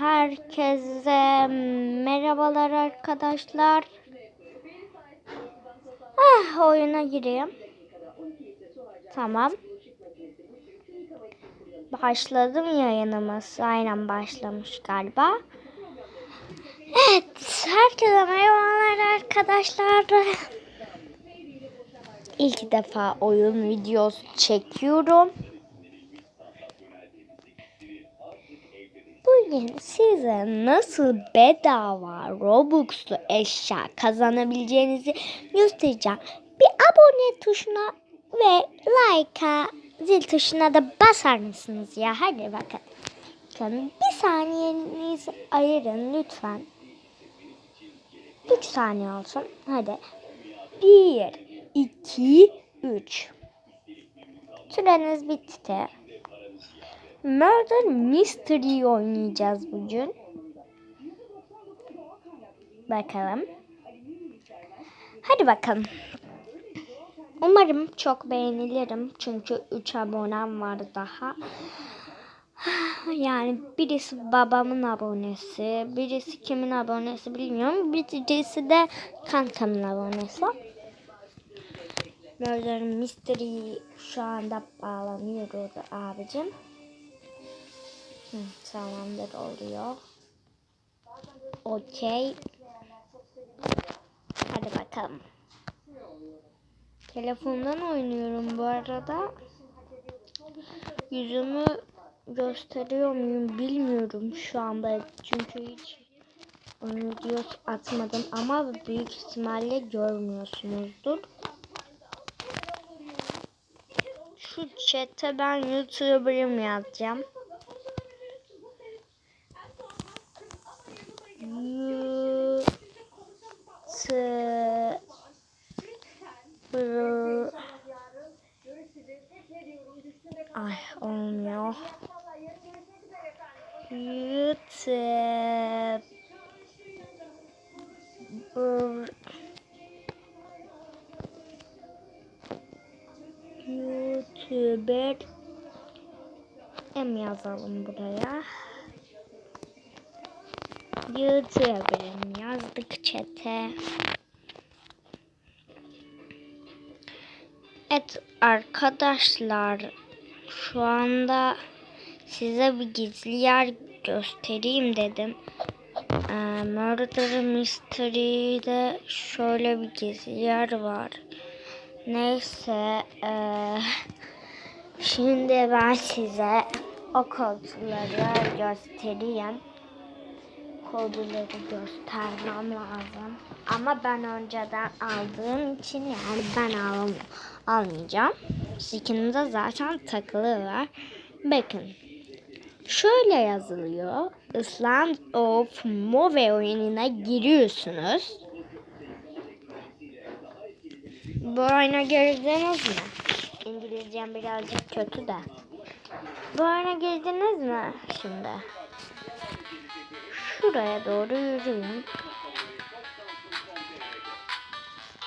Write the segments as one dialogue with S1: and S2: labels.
S1: herkese merhabalar arkadaşlar. Ah, oyuna gireyim. Tamam. Başladım yayınımız. Aynen başlamış galiba. Evet. Herkese merhabalar arkadaşlar. İlk defa oyun videosu çekiyorum. Bugün size nasıl bedava Robux'lu eşya kazanabileceğinizi göstereceğim. Bir abone tuşuna ve like'a zil tuşuna da basar mısınız ya? Hadi bakın. Bakın bir saniyenizi ayırın lütfen. 3 saniye olsun. Hadi. 1, 2, 3. Süreniz bitti. Murder Mystery oynayacağız bugün. Bakalım. Hadi bakalım. Umarım çok beğenilirim. Çünkü 3 abonem var daha. Yani birisi babamın abonesi, birisi kimin abonesi bilmiyorum. Birisi de kankamın abonesi. Murder Mystery şu anda bağlanıyor abicim. Hı, tamamdır oluyor. Okey. Hadi bakalım. Telefondan oynuyorum bu arada. Yüzümü gösteriyor muyum bilmiyorum şu anda. Çünkü hiç videosu atmadım ama büyük ihtimalle görmüyorsunuzdur. Şu chat'e ben YouTuber'ım yazacağım. YouTuber Ay olmuyor. YouTube YouTuber M yazalım buraya. YouTuber'ım yazdık çete. Evet arkadaşlar şu anda size bir gizli yer göstereyim dedim. Ee, Murder Mystery'de şöyle bir gizli yer var. Neyse ee, şimdi ben size o kodları göstereyim. Kodları göstermem lazım. Ama ben önceden aldığım için yani ben al almayacağım. Skin'de zaten takılı var. Bakın. Şöyle yazılıyor. Island of Move oyununa giriyorsunuz. Bu oyuna girdiniz mi? İngilizcem birazcık kötü de. Bu oyuna girdiniz mi şimdi? Şuraya doğru yürüyün.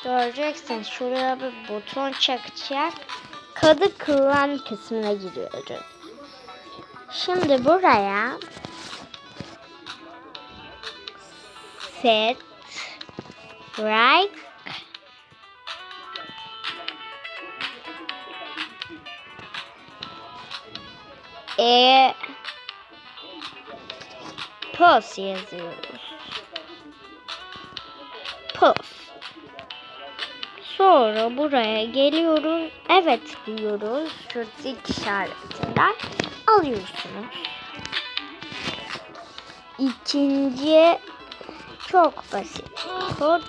S1: Göreceksiniz şuraya bir buton çakacak. Kadı kılan kısmına giriyoruz. Şimdi buraya set right e pos yazıyoruz. Pos. Sonra buraya geliyoruz. Evet diyoruz. Şu dik işaretinden alıyorsunuz. İkinci çok basit kod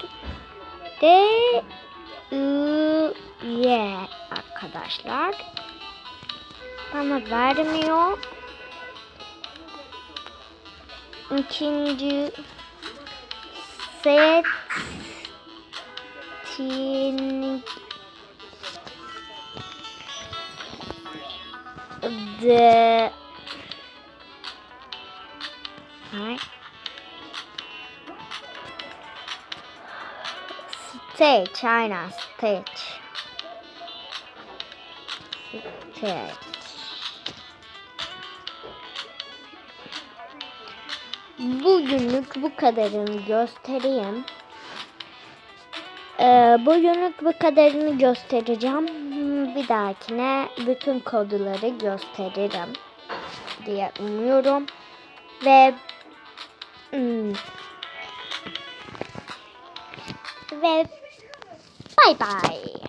S1: D I Y arkadaşlar. Bana vermiyor. Set tin the right stage China stage stage bugünlük bu kadarını göstereyim. Ee, bugünlük bu kadarını göstereceğim. Bir dahakine bütün kodları gösteririm diye umuyorum. Ve hmm, ve bay bay.